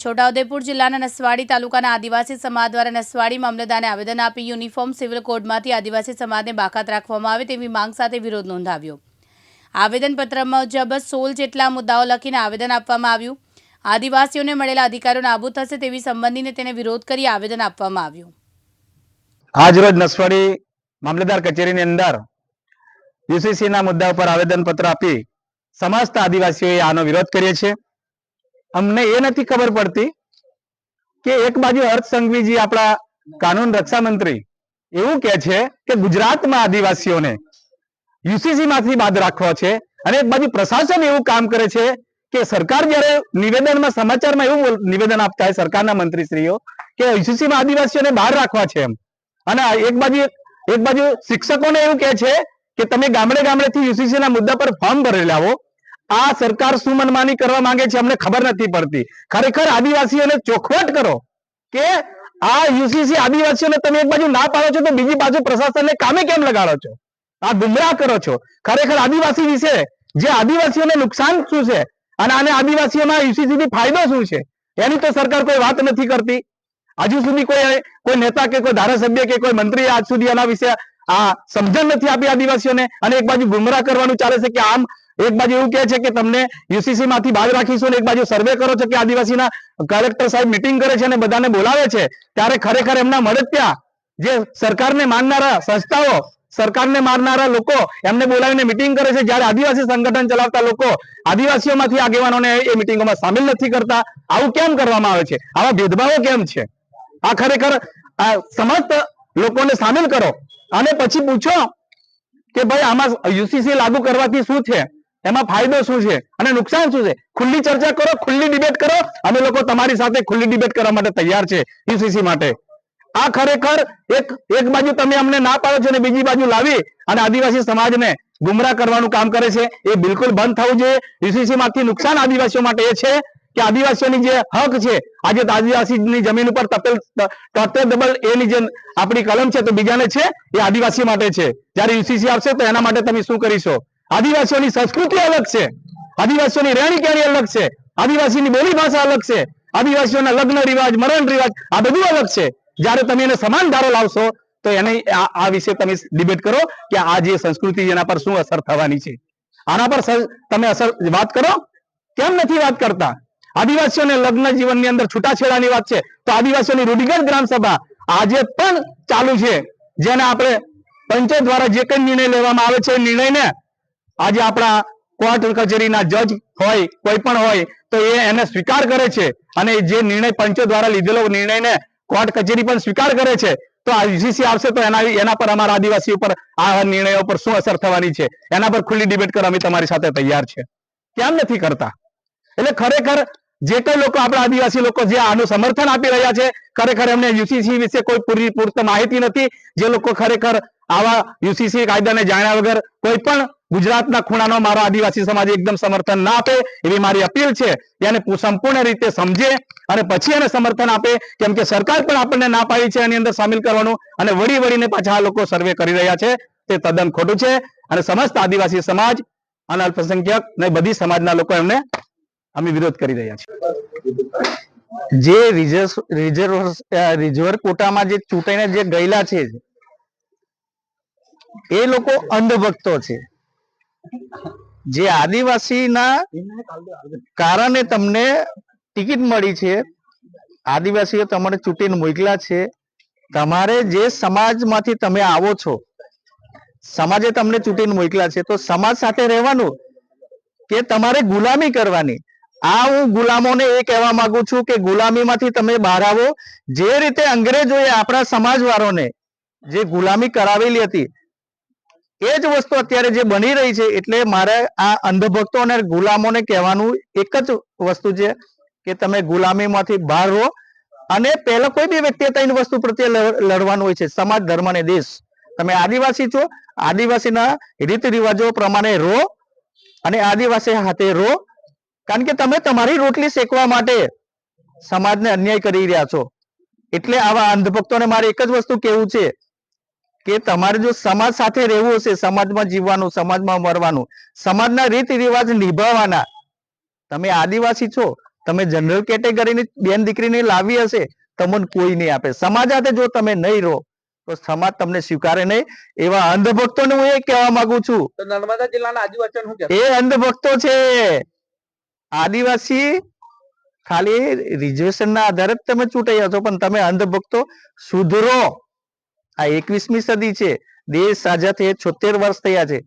છોટાઉદેપુર જિલ્લાના નસવાડી તાલુકાના આદિવાસી સમાજ દ્વારા નસવાડી મામલતદારને આવેદન આપી યુનિફોર્મ સિવિલ કોડમાંથી આદિવાસી સમાજને બાકાત રાખવામાં આવે તેવી માંગ સાથે વિરોધ નોંધાવ્યો. આવેદનપત્ર મુજબ સોળ જેટલા મુદ્દાઓ લખીને આવેદન આપવામાં આવ્યું. આદિવાસીઓને મળેલા અધિકારો નાબૂદ થશે તેવી સંબંધીને તેને વિરોધ કરી આવેદન આપવામાં આવ્યું. આજ રોજ નસવાડી મામલતદાર કચેરીની અંદર યુસીસીના મુદ્દા ઉપર આવેદનપત્ર આપી સમસ્ત આદિવાસીઓએ આનો વિરોધ કરીએ છીએ. અમને એ નથી ખબર પડતી કે એક બાજુ હર્ષ સંઘવીજી આપણા કાનૂન રક્ષા મંત્રી એવું કે છે કે ગુજરાતમાં આદિવાસીઓને યુસીસી માંથી બાદ રાખવા છે અને એક બાજુ પ્રશાસન એવું કામ કરે છે કે સરકાર જ્યારે નિવેદનમાં સમાચારમાં એવું નિવેદન આપતા હોય સરકારના મંત્રીશ્રીઓ કે યુસીસીમાં આદિવાસીઓને બહાર રાખવા છે એમ. અને એક બાજુ એક બાજુ શિક્ષકોને એવું કહે છે કે તમે ગામડે ગામડેથી યુસીસી ના મુદ્દા પર ફોર્મ ભરેલા આવો આ સરકાર શું મનમાની કરવા માંગે છે અમને ખબર નથી પડતી. ખરેખર આદિવાસીઓને ચોખવટ કરો કે આ યુસીસી આદિવાસીઓને તમે એક બાજુ ના પાડો છો તો બીજી બાજુ પ્રશાસનને કામે કેમ લગાડો છો? આ ગુમરાહ કરો છો. ખરેખર આદિવાસી વિશે જે આદિવાસીઓને નુકસાન શું છે અને આને આદિવાસીઓના યુસીસી ફાયદો શું છે? એની તો સરકાર કોઈ વાત નથી કરતી. હજુ સુધી કોઈ કોઈ નેતા કે કોઈ ધારાસભ્ય કે કોઈ મંત્રી આજ સુધી એના વિશે આ સમજણ નથી આપી આદિવાસીઓને અને એક બાજુ ગુમરાહ કરવાનું ચાલે છે કે આમ એક બાજુ એવું કહે છે કે તમને યુસીસી માંથી બહાર રાખીશું એક બાજુ સર્વે કરો છો કે આદિવાસીના કલેક્ટર સાહેબ મિટિંગ કરે છે અને બધાને બોલાવે છે. ત્યારે ખરેખર એમના મળત્યા જે સરકારને માનનારા સંસ્થાઓ, સરકારને મારનારા લોકો એમને બોલાવીને મિટિંગ કરે છે. જ્યારે આદિવાસી સંગઠન ચલાવતા લોકો આદિવાસીઓમાંથી આગેવાનોને એ મિટિંગોમાં સામેલ નથી કરતા. આવું કેમ કરવામાં આવે છે? આવા ભેદભાવો કેમ છે? આ ખરેખર આ સમસ્ત લોકોને સામેલ કરો. અને પછી પૂછો કે ભાઈ આમાં યુસીસી લાગુ કરવાથી શું છે? એમાં ફાયદો શું છે અને નુકસાન શું છે? ખુલ્લી ચર્ચા કરો, ખુલ્લી ડિબેટ કરો. અમે લોકો તમારી સાથે ખુલ્લી ડિબેટ કરવા માટે તૈયાર છે યુસીસી માટે. આ ખરેખર એક એક બાજુ તમે અમને ના પાડો છો અને બીજી બાજુ લાવી અને આદિવાસી સમાજને ગુમરાહ કરવાનું કામ કરે છે. એ બિલકુલ બંધ થવું જોઈએ. યુસીસી માંથી નુકસાન આદિવાસીઓ માટે એ છે કે આદિવાસીઓની જે હક છે, આજે આદિવાસીની જમીન ઉપર તપેલ તોતેર ડબલ એની જે આપણી કલમ છે તો બીજાને છે એ આદિવાસી માટે છે. જ્યારે યુસીસી આવશે તો એના માટે તમે શું કરીશો? આદિવાસીઓની સંસ્કૃતિ અલગ છે. આદિવાસીઓની રહેણી કહેણી અલગ છે. આદિવાસીની બોલી ભાષા અલગ છે. આદિવાસીઓના લગ્ન રિવાજ, મરણ રિવાજ, આ બધું અલગ છે. જ્યારે તમે એને સમાન ધારો લાવશો, તો એને આ વિશે તમે ડિબેટ કરો કે આ જે સંસ્કૃતિ એના પર શું અસર થવાની છે. આના પર તમે અસર, વાત કરો? કેમ નથી વાત કરતા? આદિવાસીઓને લગ્ન જીવનની અંદર છૂટાછેડાની વાત છે. તો આદિવાસીઓની રૂઢિગત ગ્રામ સભા આજે પણ ચાલુ છે. જેને આપણે પંચો દ્વારા જે કઈ નિર્ણય લેવામાં આવે છે નિર્ણયને આજે આપણા કોર્ટ કચેરીના જજ હોય, કોઈ પણ હોય, તો એને સ્વીકાર કરે છે. અને જે નિર્ણય પંચો દ્વારા લીધેલો નિર્ણયને કોર્ટ કચેરી પણ સ્વીકાર કરે છે. તો આ આવશે તો એના એના પર અમારા આદિવાસી ઉપર આ નિર્ણયો પર શું અસર થવાની છે? એના પર ખુલ્લી ડિબેટ કરવા અમે તમારી સાથે તૈયાર છે. કેમ નથી કરતા? એટલે ખરેખર જે કઈ લોકો આપણા આદિવાસી લોકો જે આનું સમર્થન આપી રહ્યા છે, ખરેખર એમને યુસીસી વિશે કોઈ પૂરી પૂરતી માહિતી નથી. જે લોકો ખરેખર આવા યુસીસી કાયદાને જાણ્યા વગર કોઈ પણ ગુજરાતના ખૂણાનો મારો આદિવાસી સમાજ એકદમ સમર્થન ના આપે એવી મારી અપીલ છે એને સંપૂર્ણ રીતે સમજે અને પછી એને સમર્થન આપે કેમ કે સરકાર પણ આપણને ના પાડી છે, એની અંદર સામેલ કરવાનું અને વળી વળીને પાછા આ લોકો સર્વે કરી રહ્યા છે. તે તદ્દન ખોટું છે અને સમસ્ત આદિવાસી સમાજ અને અલ્પસંખ્યક ને બધી સમાજના લોકો એમને અમે વિરોધ કરી રહ્યા છીએ. જે રિઝર્વ રિઝર્વ કોટામાં જે ચૂંટાઈને જે ગયેલા છે, એ લોકો અંધભક્તો છે. જે આદિવાસીના કારણે તમને ટિકિટ મળી છે, આદિવાસીઓ તમારે ચૂંટીને મોકલા છે, તમારે જે સમાજમાંથી તમે આવો છો, સમાજે તમને ચૂંટીને મોકલા છે, તો સમાજ સાથે રહેવાનું કે તમારે ગુલામી કરવાની? આ હું ગુલામોને એ કહેવા માંગુ છું કે ગુલામીમાંથી તમે બહાર આવો. જે રીતે અંગ્રેજોએ આપણા સમાજવાળોને જે ગુલામી કરાવેલી હતી, એ જ વસ્તુ અત્યારે જે બની રહી છે એટલે મારે આ અંધભક્તો અને ગુલામોને કહેવાનું એક જ વસ્તુ છે કે તમે ગુલામીમાંથી બહાર રહો. અને પહેલા કોઈ બી વ્યક્તિએ ત્રણ વસ્તુ પ્રત્યે લડવાનું હોય છે. સમાજ, ધર્મ અને દેશ. તમે આદિવાસી છો. આદિવાસીના રીત રિવાજો પ્રમાણે રહો અને આદિવાસી હાથે રહો. કારણ કે તમે તમારી રોટલી શેકવા માટે સમાજને અન્યાય કરી રહ્યા છો. એટલે આવા અંધભક્તોને મારે એક જ વસ્તુ કહેવું છે કે તમારે જો સમાજ સાથે રહેવું હશે સમાજમાં જીવવાનું સમાજમાં મરવાનું સમાજના રીત રિવાજ નિભાવવાના તમે આદિવાસી છો તમે જનરલ કેટેગરીની બેન દીકરીને લાવી હશે તમને કોઈ નહીં આપે. સમાજ સાથે જો તમે નહીં રહો તો સમાજ તમને સ્વીકારે નહીં. એવા અંધભક્તોને હું એ કહેવા માંગુ છું. નર્મદા જિલ્લાના આદિવાસી એ અંધભક્તો છે. આદિવાસી ખાલી રિઝર્વેશન ના આધારે જ તમે ચૂંટાઈ છો પણ તમે અંધભક્તો સુધરો. આ એકવીસમી સદી છે. દેશ સાજા થયે છોતેર વર્ષ થયા છે.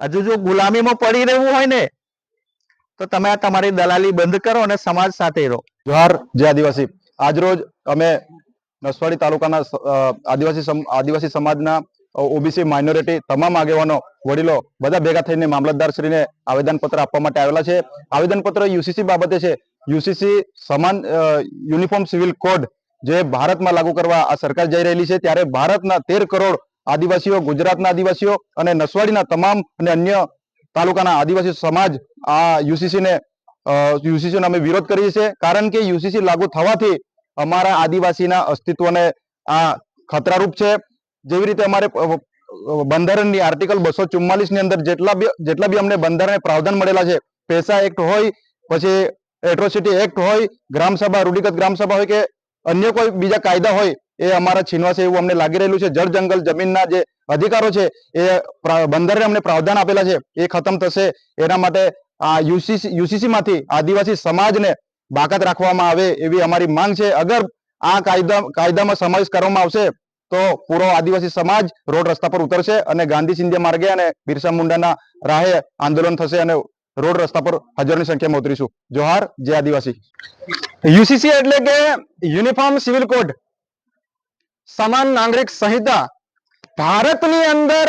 હજુ જો ગુલામીમાં પડી રહેવું હોય ને, તો તમે આ તમારી દલાલી બંધ કરો અને સમાજ સાથે રહો. જોહાર, જય આદિવાસી. આજરોજ અમે નસવાડી તાલુકાના આદિવાસી આદિવાસી સમાજના ઓબીસી માઇનોરિટી તમામ આગેવાનો, વડીલો બધા ભેગા થઈને મામલતદાર શ્રીને આવેદનપત્ર આપવા માટે આવેલા છે. આવેદનપત્ર યુસીસી બાબતે છે. યુસીસી સમાન યુનિફોર્મ સિવિલ કોડ જે ભારતમાં લાગુ કરવા આ સરકાર જઈ રહેલી છે, ત્યારે ભારતના તેર કરોડ આદિવાસીઓ, ગુજરાતના આદિવાસીઓ અને નસવાડીના તમામ અને અન્ય તાલુકાના આદિવાસી સમાજ આ યુસીસી ને યુસીસી અમે વિરોધ કરીએ છીએ. કારણ કે યુસીસી લાગુ થવાથી અમારા આદિવાસીના અસ્તિત્વને આ ખતરારૂપ છે. જેવી રીતે અમારે બંધારણની આર્ટિકલ બસો ચુમ્માલીસની અંદર જેટલા બી જેટલા બી અમને બંધારણ પ્રાવધાન મળેલા છે, પૈસા એક્ટ હોય, પછી એટ્રોસિટી એક્ટ હોય ગ્રામસભા રૂઢિગત ગ્રામસભા હોય કે અન્ય કોઈ બીજા કાયદા હોય, એ અમારા છીનવાશે એવું અમને લાગી રહેલું છે. જળ, જંગલ, જમીનના જે અધિકારો છે, એ બંધારણે અમને પ્રાવધાન આપેલા છે, એ ખતમ થશે. એના માટે આ યુસીસી યુસીસી માંથી આદિવાસી સમાજને બાકાત રાખવામાં આવે એવી અમારી માંગ છે. અગર આ કાયદા, કાયદામાં સમાવેશ કરવામાં આવશે તો પૂરો આદિવાસી સમાજ રોડ રસ્તા પર ઉતરશે અને ગાંધી સિંધિયા માર્ગે અને બિરસા મુંડાના રાહે આંદોલન થશે અને રોડ રસ્તા પર હજારોની સંખ્યામાં ઉતરીશું. જોહાર, જય આદિવાસી. યુસીસી એટલે કે યુનિફોર્મ સિવિલ કોડ. સમાન નાગરિક સંહિતા. ભારતની અંદર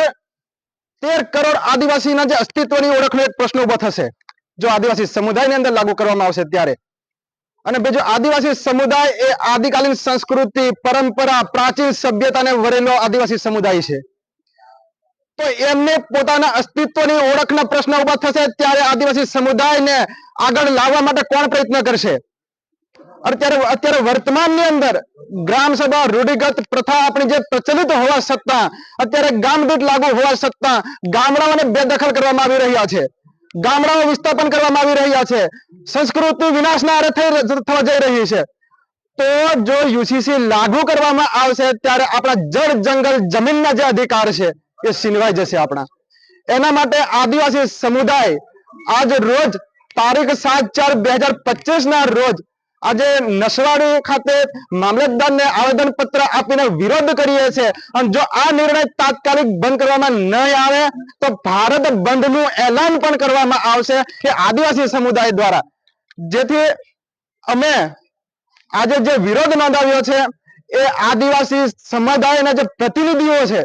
તેર કરોડ આદિવાસીના જે અસ્તિત્વની ઓળખનો એક પ્રશ્ન ઊભો થશે. જો આદિવાસી સમુદાયની અંદર લાગુ કરવામાં આવશે ત્યારે. અને બીજો આદિવાસી સમુદાય એ આદિકાલીન સંસ્કૃતિ, પરંપરા, પ્રાચીન સભ્યતાને વરેલો આદિવાસી સમુદાય છે. તો એમને પોતાના અસ્તિત્વની ઓળખના પ્રશ્ન ઊભા થશે ત્યારે આદિવાસી સમુદાયને આગળ લાવવા માટે કોણ પ્રયત્ન કરશે? અત્યારે અત્યારે વર્તમાનની અંદર ગ્રામ સભા, રૂઢિગત પ્રથા આપણી જે પ્રચલિત હોવા છતાં અત્યારે ગામ લાગુ હોવા છતાં ગામડાઓને બેદખલ કરવામાં આવી રહ્યા છે. ગામડાઓ વિસ્થાપન કરવામાં આવી રહ્યા છે. સંસ્કૃતિ વિનાશના આરે થવા જઈ રહી છે. તો જો યુસીસી લાગુ કરવામાં આવશે ત્યારે આપણા જળ જંગલ જમીનના જે અધિકાર છે એ છીનવાઈ જશે આપણા. એના માટે આદિવાસી સમુદાય આજ રોજ તારીખ સાત ચાર બે હજાર પચીસ ના રોજ આજે નસવાડી ખાતે મામલતદારને આવેદન પત્ર આપીને વિરોધ કરીએ છે અને જો આ નિર્ણય તાત્કાલિક બંધ કરવામાં નહીં આવે, તો ભારત બંધનું એલાન પણ કરવામાં આવશે કે આદિવાસી સમુદાય દ્વારા. જેથી અમે આજે જે વિરોધ નોંધાવ્યો છે, એ આદિવાસી સમુદાયના જે પ્રતિનિધિઓ છે,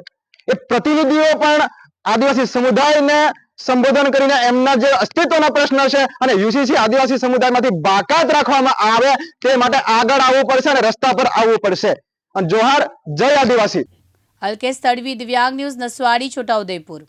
એ પ્રતિનિધિઓ પણ આદિવાસી સમુદાયને સંબોધન કરીને એમના જે અસ્તિત્વના પ્રશ્ન છે અને યુસીસી આદિવાસી સમુદાયમાંથી બાકાત રાખવામાં આવે તે માટે આગળ આવવું પડશે અને રસ્તા પર આવવું પડશે. અને જોહાર, જય આદિવાસી. અલ્કેશ તડવી દિવ્યાંગ ન્યૂઝ નસવાડી, છોટાઉદેપુર.